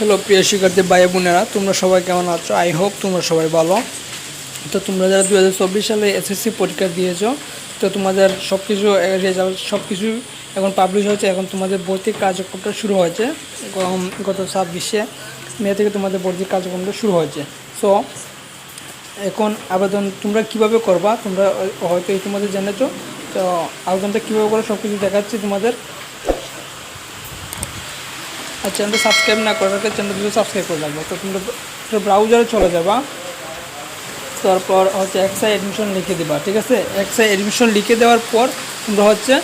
Hello, প্রিয় শিক্ষার্থী ভাই বোনেরা, তোমরা সবাই কেমন আছো? আই হোপ তোমরা সবাই ভালো। তো তোমরা যারা দু হাজার চব্বিশ সালে এসএসসি পরীক্ষা দিয়েছ, তো তোমাদের সব কিছু রেজাল্ট সব কিছু এখন পাবলিশ হয়েছে। এখন তোমাদের ভর্তি কার্যক্রমটা শুরু হয়েছে গত ছাব্বিশে মে থেকে তোমাদের ভর্তি কার্যক্রমটা শুরু হয়েছে। সো এখন আবেদন তোমরা কীভাবে করবা, তোমরা হয়তো ইতিমধ্যে জেনেছো। তো আবেদনটা কীভাবে করো সব কিছু দেখাচ্ছি তোমাদের। আর চ্যানেলটা সাবস্ক্রাইব না করে রাখলে চ্যানেলটা সাবস্ক্রাইব করে রাখব। তো তোমরা ব্রাউজারে চলে যাবা। তারপর হচ্ছে এক্সাই অ্যাডমিশন লিখে দিবা, ঠিক আছে? এক্সাই অ্যাডমিশন লিখে দেওয়ার পর তোমরা হচ্ছে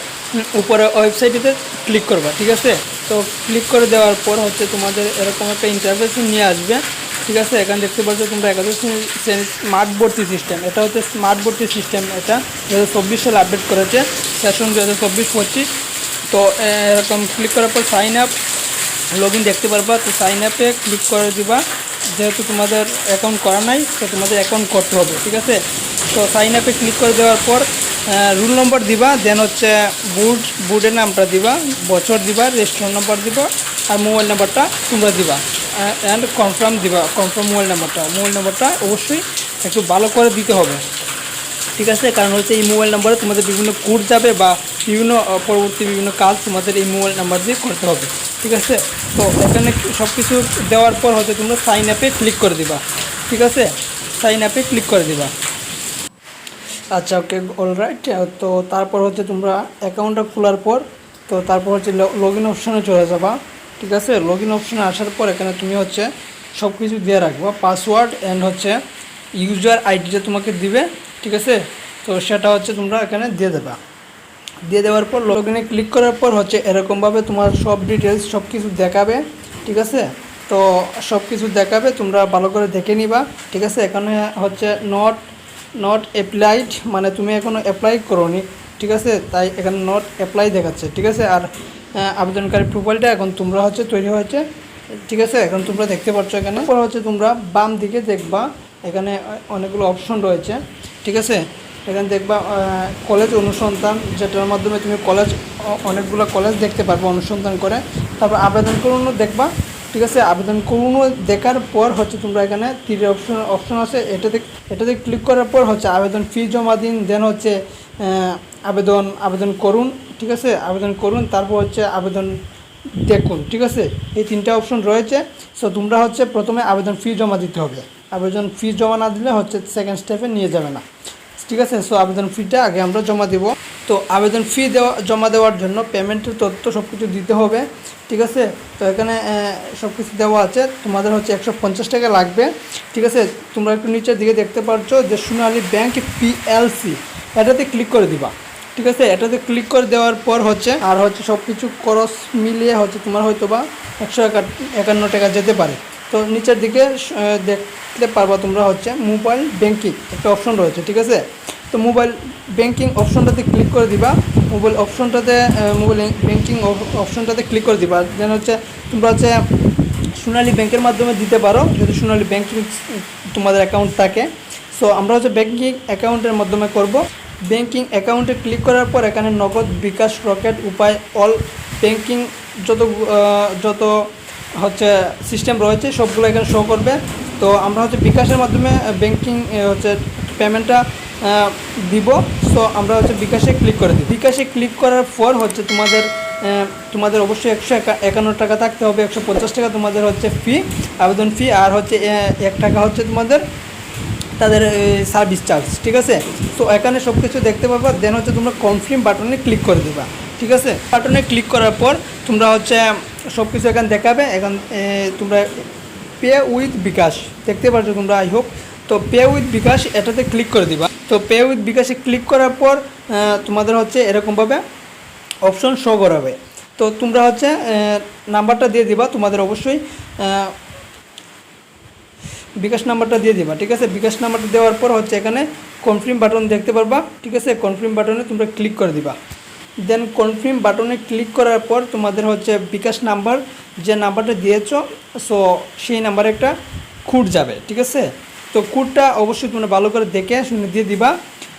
উপরে ওয়েবসাইটেতে ক্লিক করবা, ঠিক আছে? তো ক্লিক করে দেওয়ার পর হচ্ছে তোমাদের এরকম একটা ইন্টারফেস নিয়ে আসবে, ঠিক আছে? এখানে দেখতে পাচ্ছ তোমরা একাদশ শ্রেণির স্মার্ট ভর্তি সিস্টেম এটা হচ্ছে স্মার্ট ভর্তি সিস্টেম এটা দু হাজার চব্বিশ সালে আপডেট করেছে সেশন দু হাজার চব্বিশ পঁচিশ। তো এরকম ক্লিক করার পর সাইন আপ লগ ইন দেখতে পারবা, তো সাইন আপে ক্লিক করে দিবা। যেহেতু তোমাদের অ্যাকাউন্ট করা নাই, তো তোমাদের অ্যাকাউন্ট করতে হবে, ঠিক আছে? তো সাইন আপে ক্লিক করে দেওয়ার পর রুল নম্বর দিবা দেন হচ্ছে বুট বুটের নামটা দিবা, বছর দিবা রেস্টুরেন্ট নাম্বার দিবা, আর মোবাইল নাম্বারটা তোমরা দিবা। অ্যান্ড কনফার্ম দিবা কনফার্ম মোবাইল নাম্বারটা মোবাইল নাম্বারটা অবশ্যই একটু ভালো করে দিতে হবে, ঠিক আছে? কারণ হচ্ছে এই মোবাইল নাম্বারে তোমাদের বিভিন্ন কোড যাবে বা বিভিন্ন পরবর্তী বিভিন্ন কাজ তোমাদের এই মোবাইল নাম্বার দিয়ে করতে হবে। ঠিক আছে? তো এখানে সব কিছু দেওয়ার পর হচ্ছে তোমরা সাইন অ্যাপে ক্লিক করে দিবা। ঠিক আছে? সাইন অ্যাপে ক্লিক করে দিবা। আচ্ছা ওকে অলরাইট তো তারপর হচ্ছে তোমরা অ্যাকাউন্টটা খোলার পর, তো তারপর হচ্ছে লগ ইন অপশানে চলে যাবা। ঠিক আছে? লগ ইন অপশানে আসার পর এখানে তুমি হচ্ছে সব কিছু দিয়ে রাখবা। পাসওয়ার্ড অ্যান্ড হচ্ছে ইউজার আইডিটা তোমাকে দিবে, ঠিক আছে? তো সেটা হচ্ছে তোমরা এখানে দিয়ে দেবা। দিয়ে দেওয়ার পর লগ ইনে ক্লিক করার পর হচ্ছে এরকমভাবে তোমার সব ডিটেলস সব কিছু দেখাবে, ঠিক আছে? তো সব কিছু দেখাবে, তোমরা ভালো করে দেখে নিবা, ঠিক আছে? এখানে হচ্ছে নট নট অ্যাপ্লাইড মানে তুমি এখনও অ্যাপ্লাই করোনি, ঠিক আছে? তাই এখানে নট অ্যাপ্লাই দেখাচ্ছে, ঠিক আছে? আর আবেদনকারী প্রোফাইলটা এখন তোমরা হচ্ছে তৈরি হয়েছে, ঠিক আছে? এখন তোমরা দেখতে পাচ্ছ এখানে। পর হচ্ছে তোমরা বাম দিকে দেখবা, এখানে অনেকগুলো অপশন রয়েছে, ঠিক আছে? এখানে দেখবা কলেজ অনুসন্ধান, যেটার মাধ্যমে তুমি কলেজ অনেকগুলো কলেজ দেখতে পারবে, অনুসন্ধান করে। তারপর আবেদন করুন দেখবা, ঠিক আছে? আবেদন করুনও দেখার পর হচ্ছে তোমরা এখানে তিনটে অপশন অপশন আছে। এটাতে এটাতে ক্লিক করার পর হচ্ছে আবেদন ফি জমা দিন দেন হচ্ছে আবেদন আবেদন করুন, ঠিক আছে? আবেদন করুন, তারপর হচ্ছে আবেদন দেখুন, ঠিক আছে? এই তিনটা অপশন রয়েছে। সো তোমরা হচ্ছে প্রথমে আবেদন ফি জমা দিতে হবে। আবেদন ফি জমা না দিলে হচ্ছে সেকেন্ড স্টেপে নিয়ে যাবে না। ঠিক আছে? সো আবেদন ফিটা আগে আমরা জমা দেব। তো আবেদন ফি দেওয়া, জমা দেওয়ার জন্য পেমেন্টের তথ্য সব কিছু দিতে হবে, ঠিক আছে? তো এখানে সব কিছু দেওয়া আছে। তোমাদের হচ্ছে একশো পঞ্চাশ টাকা লাগবে, ঠিক আছে? তোমরা একটু নিচের দিকে দেখতে পাচ্ছ যে সোনালী ব্যাংক পিএলসি এটাতে ক্লিক করে দিবা, ঠিক আছে? এটাতে ক্লিক করে দেওয়ার পর হচ্ছে, আর হচ্ছে সব কিছু খরচ মিলিয়ে হচ্ছে তোমার হয়তো বা একশো একান্ন টাকা যেতে পারে। তো নিচের দিকে দেখতে পারবা তোমরা হচ্ছে মোবাইল ব্যাঙ্কিং একটা অপশন রয়েছে, ঠিক আছে? তো মোবাইল ব্যাঙ্কিং অপশনটাতে ক্লিক করে দিবা। মোবাইল অপশনটাতে মোবাইল ব্যাংকিং অপশনটাতে ক্লিক করে দিবা। যেন হচ্ছে তোমরা হচ্ছে সোনালী ব্যাংকের মাধ্যমে দিতে পারো, যদি সোনালী ব্যাংকিং তোমাদের অ্যাকাউন্ট থাকে। সো আমরা হচ্ছে ব্যাঙ্কিং অ্যাকাউন্টের মাধ্যমে করব। ব্যাংকিং অ্যাকাউন্টে ক্লিক করার পর এখানে নগদ বিকাশ রকেট উপায় অল ব্যাংকিং যত যত হচ্ছে সিস্টেম রয়েছে, সবগুলো এখানে শো করবে। তো আমরা হচ্ছে বিকাশের মাধ্যমে ব্যাংকিং হচ্ছে পেমেন্টটা দিব। সো আমরা হচ্ছে বিকাশে ক্লিক করে দিই। বিকাশে ক্লিক করার পর হচ্ছে তোমাদের তোমাদের অবশ্যই একশো একা- একান্ন টাকা থাকতে হবে, একশো পঞ্চাশ টাকা তোমাদের হচ্ছে ফি আবেদন ফি আর হচ্ছে এক টাকা হচ্ছে তোমাদের তাদের সার্ভিস চার্জ ঠিক আছে? তো এখানে সব কিছু দেখতে পারবা দেন হচ্ছে তোমরা কনফার্ম বাটনে ক্লিক করে দেবা, ঠিক আছে? বাটনে ক্লিক করার পর তোমরা হচ্ছে সব কিছু এখানে দেখাবে, এখন তোমরা পে উইথ বিকাশ, দেখতে পাচ্ছ তোমরা I hope to pay with bKash, এটাতে ক্লিক করে দিবা। তো পে উইথ বিকাশে ক্লিক করার পর তোমাদের হচ্ছে এরকমভাবে অপশন শো করাবে। তো তোমরা হচ্ছে নাম্বারটা দিয়ে দিবা, তোমাদের অবশ্যই বিকাশ নাম্বারটা দিয়ে দিবা, ঠিক আছে? বিকাশ নাম্বারটা দেওয়ার পর হচ্ছে এখানে কনফার্ম বাটন দেখতে পারবা, ঠিক আছে? কনফার্ম বাটনে তোমরা ক্লিক করে দিবা। দেন কনফার্ম বাটনে ক্লিক করার পর তোমাদের হচ্ছে বিকাশ নাম্বার যে নাম্বারটা দিয়েছ সো সেই নাম্বারে একটা খুঁট যাবে, ঠিক আছে? তো কোডটা অবশ্যই তোমরা ভালো করে দেখে শুনে দিয়ে দিবা।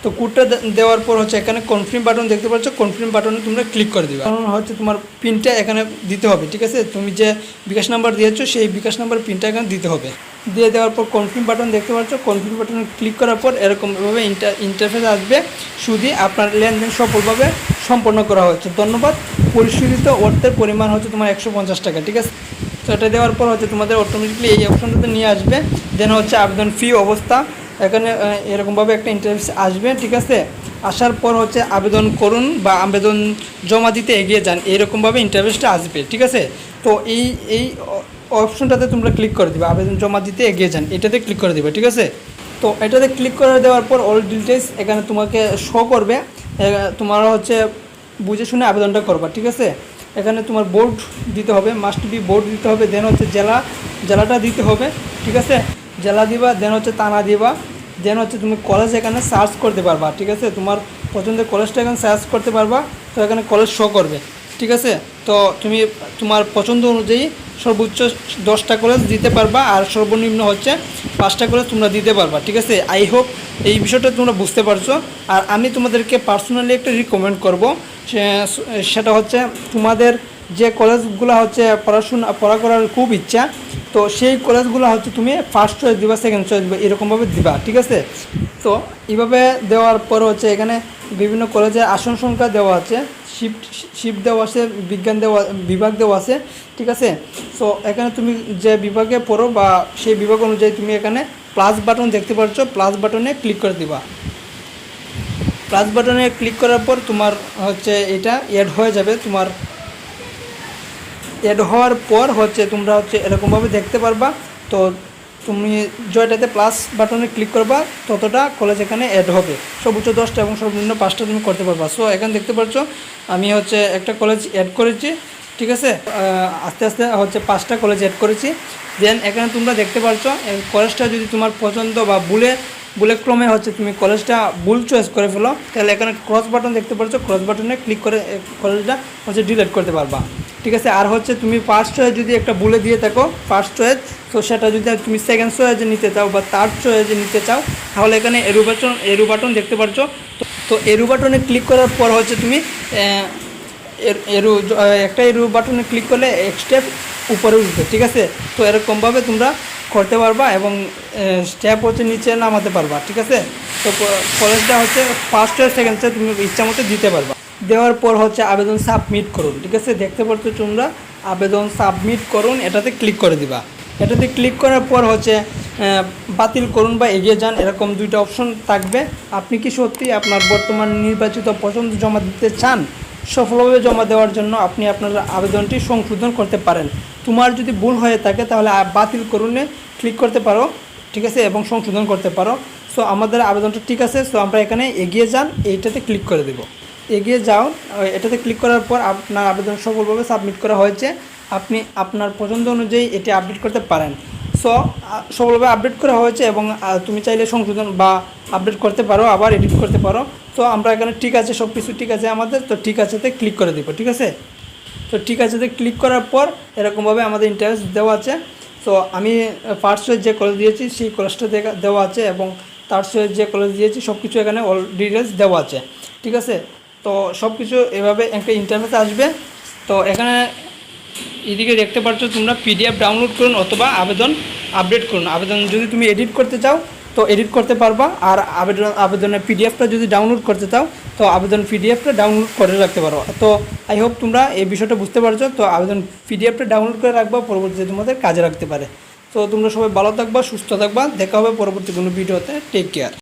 তো কোডটা দেওয়ার পর হচ্ছে এখানে কনফার্ম বাটন দেখতে পাচ্ছ কনফার্ম বাটনে তোমরা ক্লিক করে দিবে। কারণ হচ্ছে তোমার পিনটা এখানে দিতে হবে, ঠিক আছে? তুমি যে বিকাশ নাম্বার দিয়েছ, সেই বিকাশ নাম্বার পিনটা এখানে দিতে হবে। দিয়ে দেওয়ার পর কনফার্ম বাটন দেখতে পাচ্ছ কনফার্ম বাটনে ক্লিক করার পর এরকমভাবে ইন্টার ইন্টারফেস আসবে। শুধু আপনার লেনদেন সফলভাবে সম্পন্ন করা হয়েছে। ধন্যবাদ। পরিশোধিত অর্থের পরিমাণ হচ্ছে তোমার একশো পঞ্চাশ টাকা, ঠিক আছে? তো এটা দেওয়ার পর হচ্ছে তোমাদের অটোমেটিকলি এই অপশনটাতে নিয়ে আসবে। দেন হচ্ছে আবেদন ফি অবস্থা। এখানে এরকমভাবে একটা ইন্টারফেস আসবে, ঠিক আছে? আসার পর হচ্ছে আবেদন করুন বা আবেদন জমা দিতে এগিয়ে যান, এরকমভাবে ইন্টারফেসটা আসবে, ঠিক আছে? তো এই এই অপশনটাতে তোমরা ক্লিক করে দিবে, আবেদন জমা দিতে এগিয়ে যান, এটাতে ক্লিক করে দেবে, ঠিক আছে? তো এটাতে ক্লিক করে দেওয়ার পর অল ডিটেলস এখানে তোমাকে শো করবে। তোমার হচ্ছে বুঝে শুনে আবেদনটা করবা, ঠিক আছে? এখানে তোমার বোর্ড দিতে হবে মাস্ট বি বোর্ড দিতে হবে দেন হচ্ছে জেলা, জেলাটা দিতে হবে, ঠিক আছে? জেলা দিবা দেন হচ্ছে তানা দিবা দেন হচ্ছে তুমি কলেজ এখানে সার্চ করতে পারবা, ঠিক আছে? তোমার পছন্দের কলেজটা এখানে সার্চ করতে পারবা, তো এখানে কলেজ শো করবে। ঠিক আছে? তো তুমি তোমার পছন্দ অনুযায়ী সর্বোচ্চ দশটা কলেজ দিতে পারবা আর সর্বনিম্ন হচ্ছে পাঁচটা কলেজ তোমরা দিতে পারবা, ঠিক আছে? আই হোপ এই বিষয়টা তোমরা বুঝতে পারছ। আর আমি তোমাদেরকে পার্সোনালি একটা রিকমেন্ড করব। সেটা হচ্ছে তোমাদের যে কলেজগুলো হচ্ছে পড়াশোনা পড়া করার খুব ইচ্ছা, তো সেই কলেজগুলো হচ্ছে তুমি ফার্স্ট চয়েস দিবা সেকেন্ড চয়েস দিবা, এরকমভাবে দিবা, ঠিক আছে? তো এইভাবে দেওয়ার পর হচ্ছে এখানে বিভিন্ন কলেজে আসন সংখ্যা দেওয়া আছে। শিফট শিফট দেওয়া আছে, বিজ্ঞান দেওয়া বিভাগ দেওয়া আছে, ঠিক আছে? সো এখানে তুমি যে বিভাগে পড়ো বা সেই বিভাগ অনুযায়ী তুমি এখানে প্লাস বাটন দেখতে পাচ্ছ প্লাস বাটনে ক্লিক করে দিবা। প্লাস বাটনে ক্লিক করার পর তোমার হচ্ছে এটা অ্যাড হয়ে যাবে, তোমার অ্যাড হওয়ার পর হচ্ছে তোমরা হচ্ছে এরকমভাবে দেখতে পারবা। তো তুমি জয়টাতে প্লাস বাটনে ক্লিক করবা, ততটা কলেজ এখানে অ্যাড হবে। সর্বোচ্চ দশটা এবং সর্বনিম্ন পাঁচটা তুমি করতে পারবা। সো এখানে দেখতে পাচ্ছ আমি হচ্ছে একটা কলেজ অ্যাড করেছি, ঠিক আছে? আস্তে আস্তে হচ্ছে পাঁচটা কলেজ অ্যাড করেছি। দেন এখানে তোমরা দেখতে পাচ্ছ কলেজটা যদি তোমার পছন্দ বা বুলে বুলে ক্রমে হচ্ছে তুমি কলেজটা ভুল চয়েস করে ফেলো, তাহলে এখানে ক্রস বাটন দেখতে পাচ্ছ ক্রস বাটনে ক্লিক করে কলেজটা হচ্ছে ডিলিট করতে পারবা। ঠিক আছে, আর হচ্ছে তুমি ফার্স্ট চয়েস যদি একটা বলে দিয়ে থাকো ফার্স্ট চয়েস তো সেটা যদি তুমি সেকেন্ড চয়েসে নিতে চাও বা থার্ড চয়েসে নিতে চাও, তাহলে এখানে এরু বাটন এরু বাটন দেখতে পাচ্ছ তো- এরু বাটনে ক্লিক করার পর হচ্ছে তুমি এরু একটা এরু বাটনে ক্লিক করলে এক স্টেপ উপরে উঠবে, ঠিক আছে? তো এরকমভাবে তোমরা করতে পারবা এবং স্টেপ হচ্ছে নিচে নামাতে পারবা, ঠিক আছে? তো কলেজটা হচ্ছে ফার্স্ট ইয়ার সেকেন্ড ইয়ার তুমি ইচ্ছা মতো দিতে পারবা। দেওয়ার পর হচ্ছে আবেদন সাবমিট করুন, ঠিক আছে? দেখতে পাচ্ছ তোমরা? আবেদন সাবমিট করুন, এটাতে ক্লিক করে দিবা। এটাতে ক্লিক করার পর হচ্ছে বাতিল করুন বা এগিয়ে যান, এরকম দুইটা অপশন থাকবে। আপনি কি সত্যি আপনার বর্তমান নির্বাচিত পছন্দ জমা দিতে চান? সফলভাবে জমা দেওয়ার জন্য আপনি আপনার আবেদনটি সংশোধন করতে পারেন। তোমার যদি ভুল হয়ে থাকে, তাহলে বাতিল করুনে ক্লিক করতে পারো, ঠিক আছে? এবং সংশোধন করতে পারো। সো আমাদের আবেদনটা ঠিক আছে। সো আমরা এখানে এগিয়ে যান, এইটাতে ক্লিক করে দেব। এগিয়ে যাও। এটাতে ক্লিক করার পর আপনার আবেদন সফলভাবে সাবমিট করা হয়েছে। আপনি আপনার পছন্দ অনুযায়ী এটি আপডেট করতে পারেন। সো সফলভাবে আপডেট করা হয়েছে এবং তুমি চাইলে সংশোধন বা আপডেট করতে পারো, আবার এডিট করতে পারো। তো আমরা এখানে ঠিক আছে সব কিছু ঠিক আছে আমাদের। তো ঠিক আছেতে ক্লিক করে দেবো, ঠিক আছে? তো ঠিক আছে ক্লিক করার পর এরকমভাবে আমাদের ইন্টারেস্ট দেওয়া আছে। তো আমি ফার্স্ট যে কলেজ দিয়েছি, সেই কলেজটা দেওয়া আছে এবং তার যে কলেজ দিয়েছি সব কিছু এখানে অল ডিটেলস দেওয়া আছে। ঠিক আছে? তো সব কিছু এভাবে একটা ইন্টারফেস আসবে। তো এখানে এদিকে দেখতে পাচ্ছ তোমরা পিডিএফ ডাউনলোড করুন অথবা আবেদন আপডেট করুন। আবেদন যদি তুমি এডিট করতে চাও, তো এডিট করতে পারবা। আর আবেদন, আবেদনের পিডিএফটা যদি ডাউনলোড করতে চাও, তো আবেদন পিডিএফটা ডাউনলোড করে রাখতে পারো। তো আই হোপ তোমরা এই বিষয়টা বুঝতে পারছ। তো আবেদন পিডিএফটা ডাউনলোড করে রাখবা, পরবর্তীতে তোমাদের কাজে রাখতে পারে। তো তোমরা সবাই ভালো থাকবা, সুস্থ থাকবা। দেখা হবে পরবর্তী কোনো ভিডিওতে। Take care